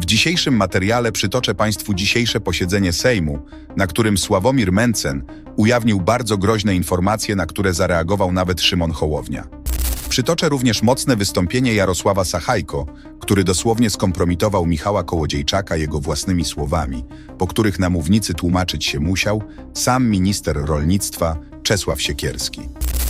W dzisiejszym materiale przytoczę Państwu dzisiejsze posiedzenie Sejmu, na którym Sławomir Mencen ujawnił bardzo groźne informacje, na które zareagował nawet Szymon Hołownia. Przytoczę również mocne wystąpienie Jarosława Sachajko, który dosłownie skompromitował Michała Kołodziejczaka jego własnymi słowami, po których na mównicy tłumaczyć się musiał sam minister rolnictwa Czesław Siekierski.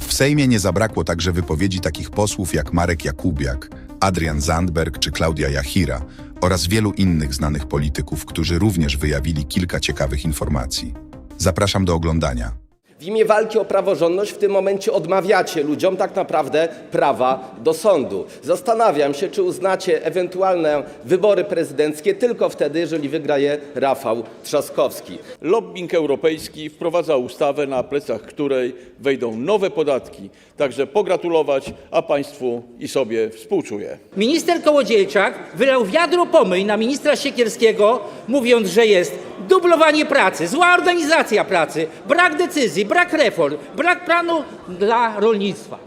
W Sejmie nie zabrakło także wypowiedzi takich posłów jak Marek Jakubiak, Adrian Zandberg czy Klaudia Jachira oraz wielu innych znanych polityków, którzy również wyjawili kilka ciekawych informacji. Zapraszam do oglądania. W imię walki o praworządność w tym momencie odmawiacie ludziom tak naprawdę prawa do sądu. Zastanawiam się, czy uznacie ewentualne wybory prezydenckie tylko wtedy, jeżeli wygra je Rafał Trzaskowski. Lobbying europejski wprowadza ustawę, na plecach której wejdą nowe podatki. Także pogratulować, a Państwu i sobie współczuję. Minister Kołodziejczak wylał wiadro pomyj na ministra Siekierskiego, mówiąc, że jest dublowanie pracy, zła organizacja pracy, brak decyzji, brak reform, brak planu dla rolnictwa.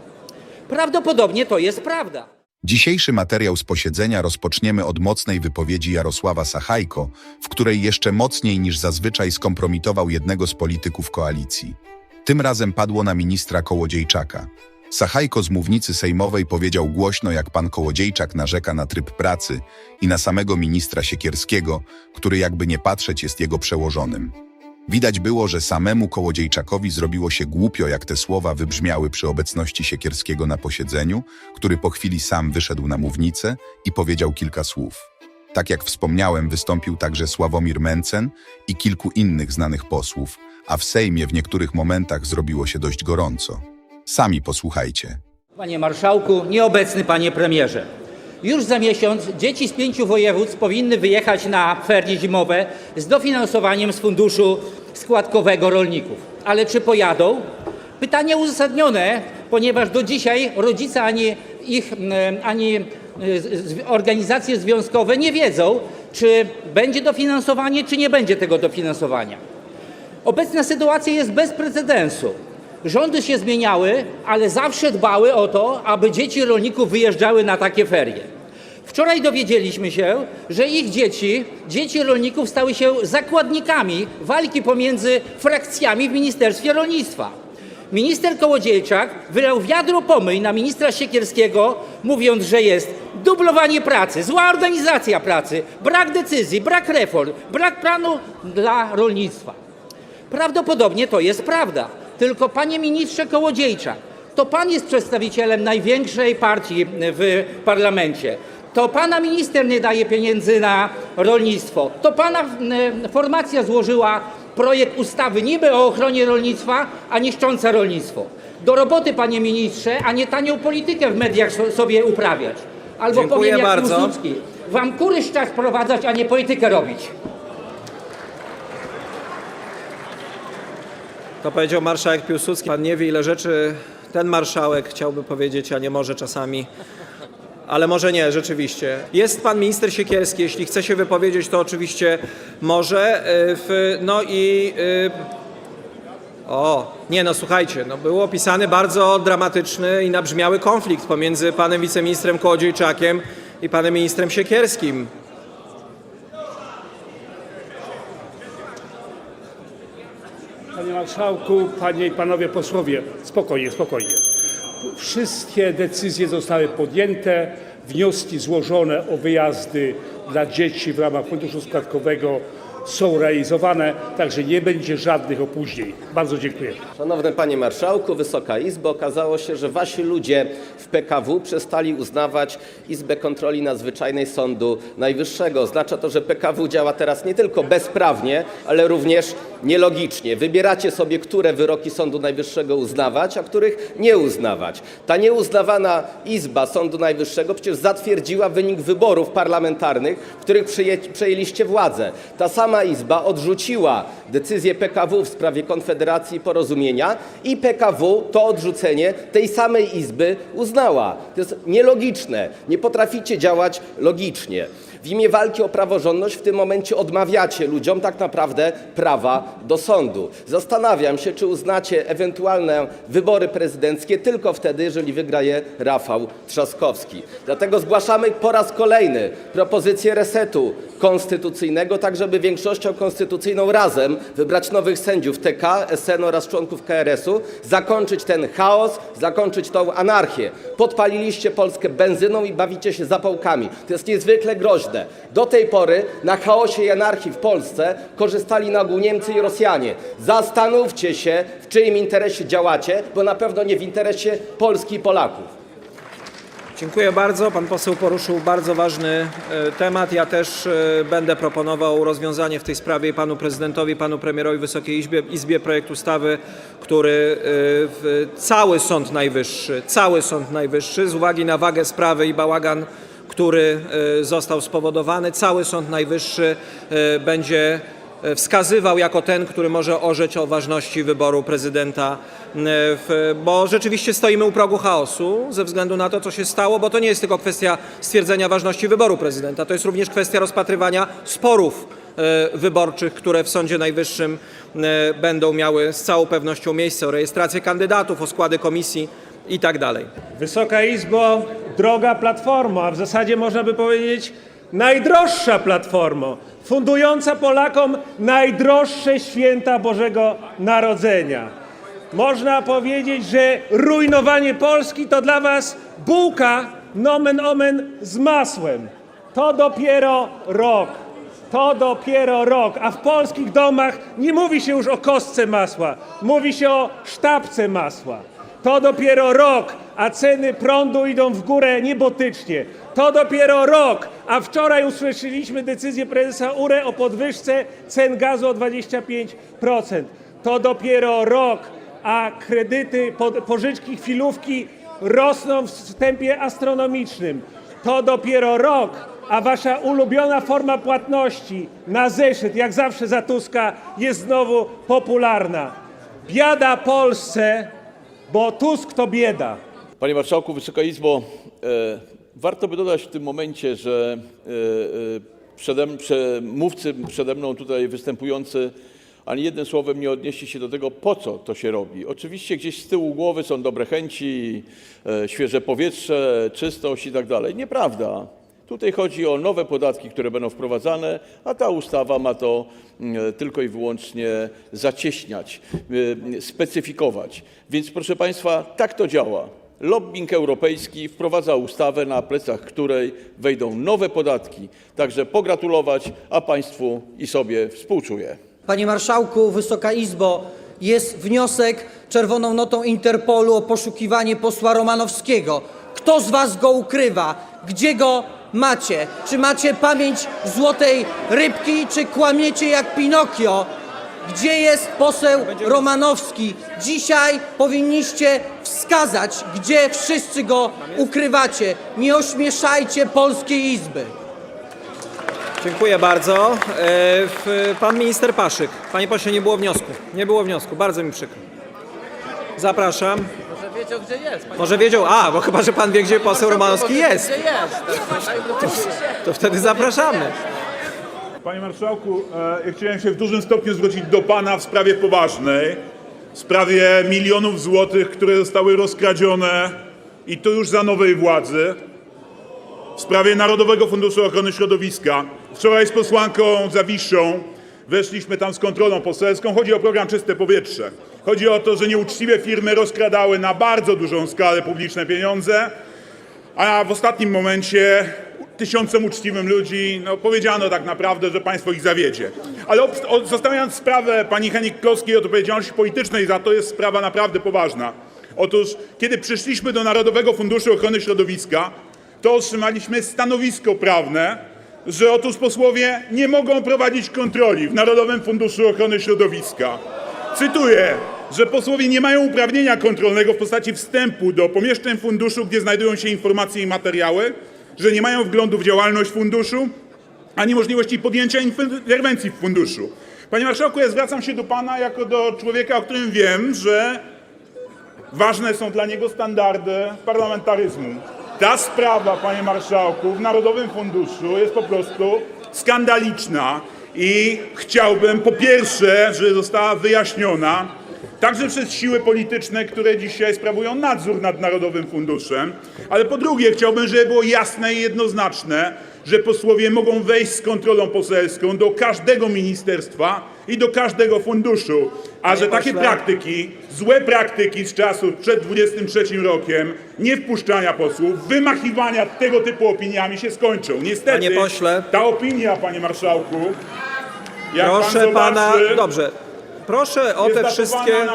Prawdopodobnie to jest prawda. Dzisiejszy materiał z posiedzenia rozpoczniemy od mocnej wypowiedzi Jarosława Sachajko, w której jeszcze mocniej niż zazwyczaj skompromitował jednego z polityków koalicji. Tym razem padło na ministra Kołodziejczaka. Sachajko z mównicy sejmowej powiedział głośno, jak pan Kołodziejczak narzeka na tryb pracy i na samego ministra Siekierskiego, który jakby nie patrzeć jest jego przełożonym. Widać było, że samemu Kołodziejczakowi zrobiło się głupio, jak te słowa wybrzmiały przy obecności Siekierskiego na posiedzeniu, który po chwili sam wyszedł na mównicę i powiedział kilka słów. Tak jak wspomniałem, wystąpił także Sławomir Mencen i kilku innych znanych posłów, a w Sejmie w niektórych momentach zrobiło się dość gorąco. Sami posłuchajcie. Panie marszałku, nieobecny panie premierze. Już za miesiąc dzieci z pięciu województw powinny wyjechać na ferie zimowe z dofinansowaniem z funduszu składkowego rolników. Ale czy pojadą? Pytanie uzasadnione, ponieważ do dzisiaj rodzice ani ich ani z- organizacje związkowe nie wiedzą, czy będzie dofinansowanie, czy nie będzie tego dofinansowania. Obecna sytuacja jest bez precedensu. Rządy się zmieniały, ale zawsze dbały o to, aby dzieci rolników wyjeżdżały na takie ferie. Wczoraj dowiedzieliśmy się, że ich dzieci, dzieci rolników stały się zakładnikami walki pomiędzy frakcjami w Ministerstwie Rolnictwa. Minister Kołodziejczak wylał wiadro pomyj na ministra Siekierskiego, mówiąc, że jest dublowanie pracy, zła organizacja pracy, brak decyzji, brak reform, brak planu dla rolnictwa. Prawdopodobnie to jest prawda. Tylko panie ministrze Kołodziejczak, to pan jest przedstawicielem największej partii w parlamencie. To pana minister nie daje pieniędzy na rolnictwo. To pana e, formacja złożyła projekt ustawy niby o ochronie rolnictwa, a niszcząca rolnictwo. Do roboty, panie ministrze, a nie tanią politykę w mediach so- sobie uprawiać. Albo Dziękuję powiem jak bardzo. Wam kury z czas prowadzać, a nie politykę robić. To powiedział marszałek Piłsudski. Pan nie wie, ile rzeczy ten marszałek chciałby powiedzieć, a nie może czasami. Ale może nie, rzeczywiście. Jest pan minister Siekierski. Jeśli chce się wypowiedzieć, to oczywiście może. Y, no i. y, O, nie no słuchajcie, no był opisany bardzo dramatyczny i nabrzmiały konflikt pomiędzy panem wiceministrem Kołodziejczakiem i panem ministrem Siekierskim. Marszałku, Panie i Panowie Posłowie, spokojnie, spokojnie. Wszystkie decyzje zostały podjęte, wnioski złożone o wyjazdy dla dzieci w ramach Funduszu Składkowego są realizowane, także nie będzie żadnych opóźnień. Bardzo dziękuję. Szanowny Panie Marszałku, Wysoka Izbo, okazało się, że Wasi ludzie w PKW przestali uznawać Izbę Kontroli Nadzwyczajnej Sądu Najwyższego. Oznacza to, że PKW działa teraz nie tylko bezprawnie, ale również nielogicznie. Wybieracie sobie, które wyroki Sądu Najwyższego uznawać, a których nie uznawać. Ta nieuznawana Izba Sądu Najwyższego przecież zatwierdziła wynik wyborów parlamentarnych, w których przejęliście władzę. Ta sama Izba odrzuciła decyzję PKW w sprawie Konfederacji i Porozumienia i PKW to odrzucenie tej samej Izby uznała. To jest nielogiczne. Nie potraficie działać logicznie. W imię walki o praworządność w tym momencie odmawiacie ludziom tak naprawdę prawa do sądu. Zastanawiam się, czy uznacie ewentualne wybory prezydenckie tylko wtedy, jeżeli wygra je Rafał Trzaskowski. Dlatego zgłaszamy po raz kolejny propozycję resetu konstytucyjnego, tak żeby większością konstytucyjną razem wybrać nowych sędziów TK, SN oraz członków KRS-u, zakończyć ten chaos, zakończyć tą anarchię. Podpaliliście Polskę benzyną i bawicie się zapałkami. To jest niezwykle groźne. Do tej pory na chaosie i anarchii w Polsce korzystali na ogół Niemcy i Rosjanie. Zastanówcie się, w czyim interesie działacie, bo na pewno nie w interesie Polski i Polaków. Dziękuję bardzo. Pan poseł poruszył bardzo ważny e, temat. Ja też e, będę proponował rozwiązanie w tej sprawie panu prezydentowi, panu premierowi, Wysokiej Izbie, Izbie projekt ustawy, który e, cały Sąd Najwyższy, cały Sąd Najwyższy z uwagi na wagę sprawy i bałagan, który e, został spowodowany, cały Sąd Najwyższy e, będzie e, wskazywał jako ten, który może orzec o ważności wyboru prezydenta, bo rzeczywiście stoimy u progu chaosu ze względu na to, co się stało, bo to nie jest tylko kwestia stwierdzenia ważności wyboru prezydenta, to jest również kwestia rozpatrywania sporów wyborczych, które w Sądzie Najwyższym będą miały z całą pewnością miejsce, o rejestrację kandydatów, o składy komisji i tak. Wysoka Izbo, droga Platformo, a w zasadzie można by powiedzieć najdroższa Platformo, fundująca Polakom najdroższe święta Bożego Narodzenia. Można powiedzieć, że rujnowanie Polski to dla Was bułka nomen omen z masłem. To dopiero rok. To dopiero rok, a w polskich domach nie mówi się już o kostce masła, mówi się o sztabce masła. To dopiero rok, a ceny prądu idą w górę niebotycznie. To dopiero rok, a wczoraj usłyszeliśmy decyzję prezesa URE o podwyżce cen gazu o 25%. To dopiero rok, a kredyty, po- pożyczki, chwilówki rosną w tempie astronomicznym. To dopiero rok, a wasza ulubiona forma płatności na zeszyt, jak zawsze za Tuska, jest znowu popularna. Biada Polsce, bo Tusk to bieda. Panie Marszałku, Wysoka Izbo, e, warto by dodać w tym momencie, że e, e, przede, prze, mówcy przede mną tutaj występujący ani jednym słowem nie odnieśli się do tego, po co to się robi. Oczywiście gdzieś z tyłu głowy są dobre chęci, świeże powietrze, czystość i tak dalej. Nieprawda. Tutaj chodzi o nowe podatki, które będą wprowadzane, a ta ustawa ma to tylko i wyłącznie zacieśniać, specyfikować. Więc proszę Państwa, tak to działa. Lobbying europejski wprowadza ustawę, na plecach której wejdą nowe podatki. Także pogratulować, a Państwu i sobie współczuję. Panie Marszałku, Wysoka Izbo, jest wniosek czerwoną notą Interpolu o poszukiwanie posła Romanowskiego. Kto z Was go ukrywa? Gdzie go macie? Czy macie pamięć złotej rybki, czy kłamiecie jak Pinokio? Gdzie jest poseł Romanowski? Dzisiaj powinniście wskazać, gdzie wszyscy go ukrywacie. Nie ośmieszajcie Polskiej Izby. Dziękuję bardzo. E, w- Pan minister Paszyk. Panie pośle, nie było wniosku. Nie było wniosku. Bardzo mi przykro. Zapraszam. Może wiedział, gdzie jest. Może wiedział. A, bo chyba, że pan wie, gdzie poseł Romanowski jest. To, to wtedy zapraszamy. Panie Marszałku, e, ja chciałem się w dużym stopniu zwrócić do Pana w sprawie poważnej, w sprawie milionów złotych, które zostały rozkradzione i to już za nowej władzy, w sprawie Narodowego Funduszu Ochrony Środowiska. Wczoraj z posłanką Zawiszą weszliśmy tam z kontrolą poselską. Chodzi o program Czyste Powietrze. Chodzi o to, że nieuczciwe firmy rozkradały na bardzo dużą skalę publiczne pieniądze, a w ostatnim momencie tysiącom uczciwym ludzi no, powiedziano tak naprawdę, że państwo ich zawiedzie. Ale zostawiając sprawę pani Henik Kloskiej od odpowiedzialności politycznej za to jest sprawa naprawdę poważna. Otóż kiedy przyszliśmy do Narodowego Funduszu Ochrony Środowiska, to otrzymaliśmy stanowisko prawne, że otóż posłowie nie mogą prowadzić kontroli w Narodowym Funduszu Ochrony Środowiska. Cytuję, że posłowie nie mają uprawnienia kontrolnego w postaci wstępu do pomieszczeń funduszu, gdzie znajdują się informacje i materiały, że nie mają wglądu w działalność funduszu, ani możliwości podjęcia interwencji w funduszu. Panie marszałku, ja zwracam się do pana jako do człowieka, o którym wiem, że ważne są dla niego standardy parlamentaryzmu. Ta sprawa, panie marszałku, w Narodowym Funduszu jest po prostu skandaliczna i chciałbym po pierwsze, żeby została wyjaśniona także przez siły polityczne, które dzisiaj sprawują nadzór nad Narodowym Funduszem, ale po drugie chciałbym, żeby było jasne i jednoznaczne, że posłowie mogą wejść z kontrolą poselską do każdego ministerstwa i do każdego funduszu, a że takie praktyki, złe praktyki z czasów przed 23 rokiem, nie wpuszczania posłów, wymachiwania tego typu opiniami się skończą. Niestety, Panie pośle. ta opinia, panie marszałku, jak Proszę pan pana, zobaczy, dobrze. Proszę o te wszystkie.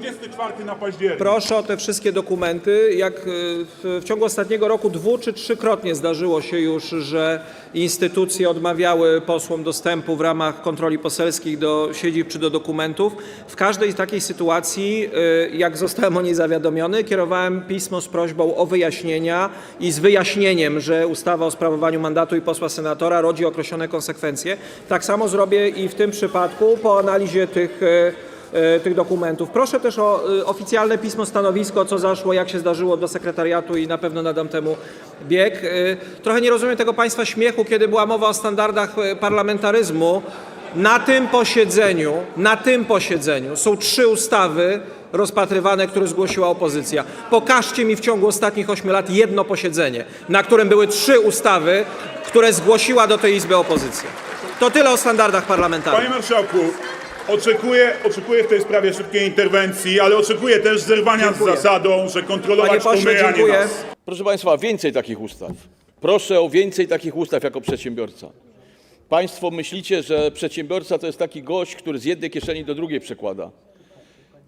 Na rok 24 na październik. Proszę o te wszystkie dokumenty. Jak y, w, ciągu ostatniego roku dwu czy trzykrotnie zdarzyło się już, że instytucje odmawiały posłom dostępu w ramach kontroli poselskich do siedzib czy do dokumentów. W każdej takiej sytuacji, y, jak zostałem o niej zawiadomiony, kierowałem pismo z prośbą o wyjaśnienia i z wyjaśnieniem, że ustawa o sprawowaniu mandatu i posła senatora rodzi określone konsekwencje. Tak samo zrobię i w tym przypadku po analizie tych e, tych dokumentów. Proszę też o e, oficjalne pismo, stanowisko, co zaszło, jak się zdarzyło do sekretariatu i na pewno nadam temu bieg. E, Trochę nie rozumiem tego Państwa śmiechu, kiedy była mowa o standardach e, parlamentaryzmu. Na tym posiedzeniu, na tym posiedzeniu są trzy ustawy rozpatrywane, które zgłosiła opozycja. Pokażcie mi w ciągu ostatnich ośmiu lat jedno posiedzenie, na którym były trzy ustawy, które zgłosiła do tej Izby opozycja. To tyle o standardach parlamentarnych. Panie marszałku, oczekuję, oczekuję w tej sprawie szybkiej interwencji, ale oczekuję też zerwania Dziękuję. z zasadą, że kontrolować to pośle, my, a nie dziękuję. nas. Proszę Państwa, więcej takich ustaw. Proszę o więcej takich ustaw jako przedsiębiorca. Państwo myślicie, że przedsiębiorca to jest taki gość, który z jednej kieszeni do drugiej przekłada.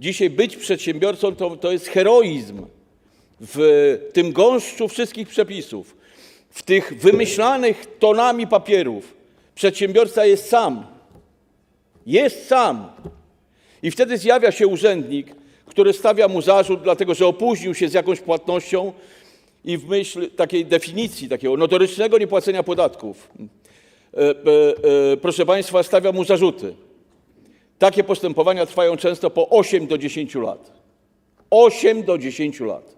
Dzisiaj być przedsiębiorcą to, to jest heroizm w tym gąszczu wszystkich przepisów, w tych wymyślanych tonami papierów. Przedsiębiorca jest sam. Jest sam. I wtedy zjawia się urzędnik, który stawia mu zarzut, dlatego że opóźnił się z jakąś płatnością i w myśl takiej definicji, takiego notorycznego niepłacenia podatków, e, e, e, proszę Państwa, stawia mu zarzuty. Takie postępowania trwają często po 8 do 10 lat. 8 do 10 lat.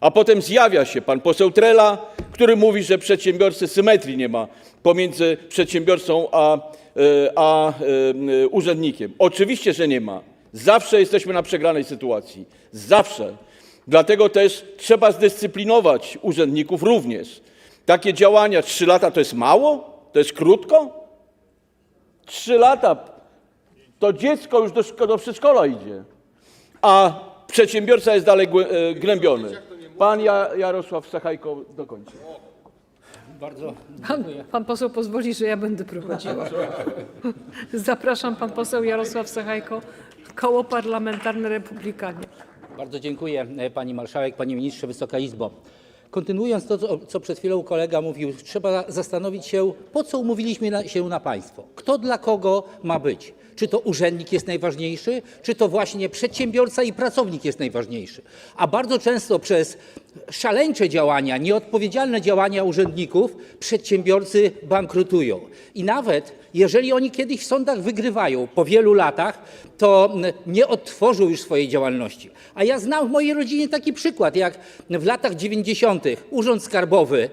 A potem zjawia się pan poseł Trela, który mówi, że przedsiębiorcy symetrii nie ma pomiędzy przedsiębiorcą a, e, e, urzędnikiem. Oczywiście, że nie ma. Zawsze jesteśmy na przegranej sytuacji. Zawsze. Dlatego też trzeba zdyscyplinować urzędników również. Takie działania, trzy lata to jest mało? To jest krótko? Trzy lata to dziecko już do, do przedszkola idzie, a przedsiębiorca jest dalej głę- e. Pan ja, Jarosław Sachajko dokończy. Pan, pan poseł pozwoli, że ja będę prowadziła. Zapraszam pan poseł Jarosław Sachajko, Koło Parlamentarne Republikanie. Bardzo dziękuję e, Pani Marszałek, Panie Ministrze, Wysoka Izbo. Kontynuując to, co- przed chwilą kolega mówił, trzeba zastanowić się, po co umówiliśmy się na państwo. Kto dla kogo ma być? Czy to urzędnik jest najważniejszy, czy to właśnie przedsiębiorca i pracownik jest najważniejszy? A bardzo często przez szaleńcze działania, nieodpowiedzialne działania urzędników przedsiębiorcy bankrutują. I nawet jeżeli oni kiedyś w sądach wygrywają po wielu latach, to mm, nie odtworzą już swojej działalności. A ja znam w mojej rodzinie taki przykład, jak w latach 90. Urząd Skarbowy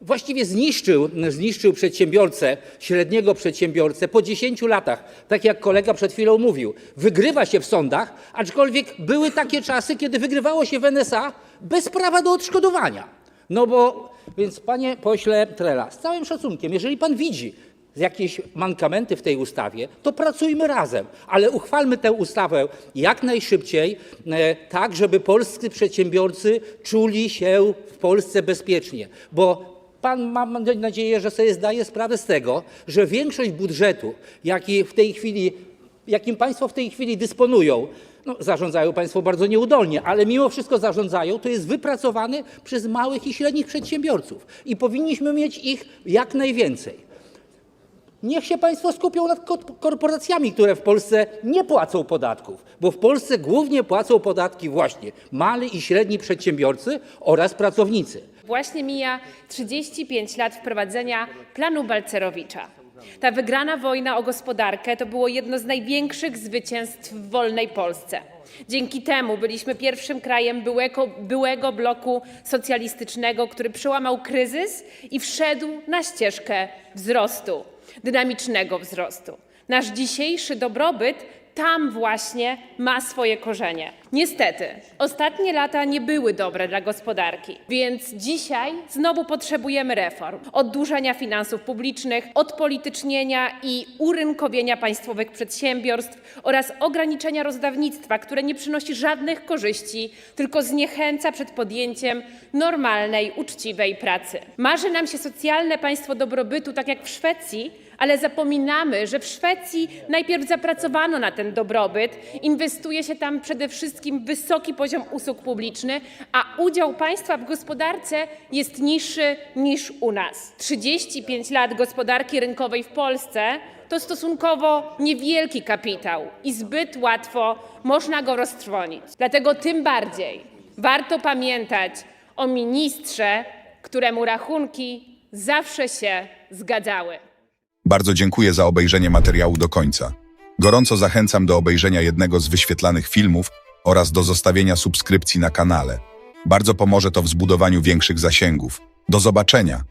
właściwie zniszczył, zniszczył przedsiębiorcę, średniego przedsiębiorcę po 10 latach. Tak jak kolega przed chwilą mówił, wygrywa się w sądach, aczkolwiek były takie czasy, kiedy wygrywało się w NSA bez prawa do odszkodowania. No bo, więc panie pośle Trela, z całym szacunkiem, jeżeli pan widzi jakieś mankamenty w tej ustawie, to pracujmy razem, ale uchwalmy tę ustawę jak najszybciej, e, tak żeby polscy przedsiębiorcy czuli się w Polsce bezpiecznie, bo Pan mam nadzieję, że sobie zdaje sprawę z tego, że większość budżetu, jaki w tej chwili, jakim Państwo w tej chwili dysponują, no, zarządzają Państwo bardzo nieudolnie, ale mimo wszystko zarządzają, to jest wypracowany przez małych i średnich przedsiębiorców i powinniśmy mieć ich jak najwięcej. Niech się Państwo skupią nad ko- korporacjami, które w Polsce nie płacą podatków, bo w Polsce głównie płacą podatki właśnie mali i średni przedsiębiorcy oraz pracownicy. Właśnie mija 35 lat wprowadzenia planu Balcerowicza. Ta wygrana wojna o gospodarkę to było jedno z największych zwycięstw w wolnej Polsce. Dzięki temu byliśmy pierwszym krajem byłego, byłego bloku socjalistycznego, który przełamał kryzys i wszedł na ścieżkę wzrostu, dynamicznego wzrostu. Nasz dzisiejszy dobrobyt tam właśnie ma swoje korzenie. Niestety, ostatnie lata nie były dobre dla gospodarki, więc dzisiaj znowu potrzebujemy reform, oddłużania finansów publicznych, odpolitycznienia i urynkowienia państwowych przedsiębiorstw oraz ograniczenia rozdawnictwa, które nie przynosi żadnych korzyści, tylko zniechęca przed podjęciem normalnej, uczciwej pracy. Marzy nam się socjalne państwo dobrobytu, tak jak w Szwecji, ale zapominamy, że w Szwecji najpierw zapracowano na ten dobrobyt, inwestuje się tam przede wszystkim wysoki poziom usług publicznych, a udział państwa w gospodarce jest niższy niż u nas. 35 lat gospodarki rynkowej w Polsce to stosunkowo niewielki kapitał i zbyt łatwo można go roztrwonić. Dlatego tym bardziej warto pamiętać o ministrze, któremu rachunki zawsze się zgadzały. Bardzo dziękuję za obejrzenie materiału do końca. Gorąco zachęcam do obejrzenia jednego z wyświetlanych filmów oraz do zostawienia subskrypcji na kanale. Bardzo pomoże to w zbudowaniu większych zasięgów. Do zobaczenia!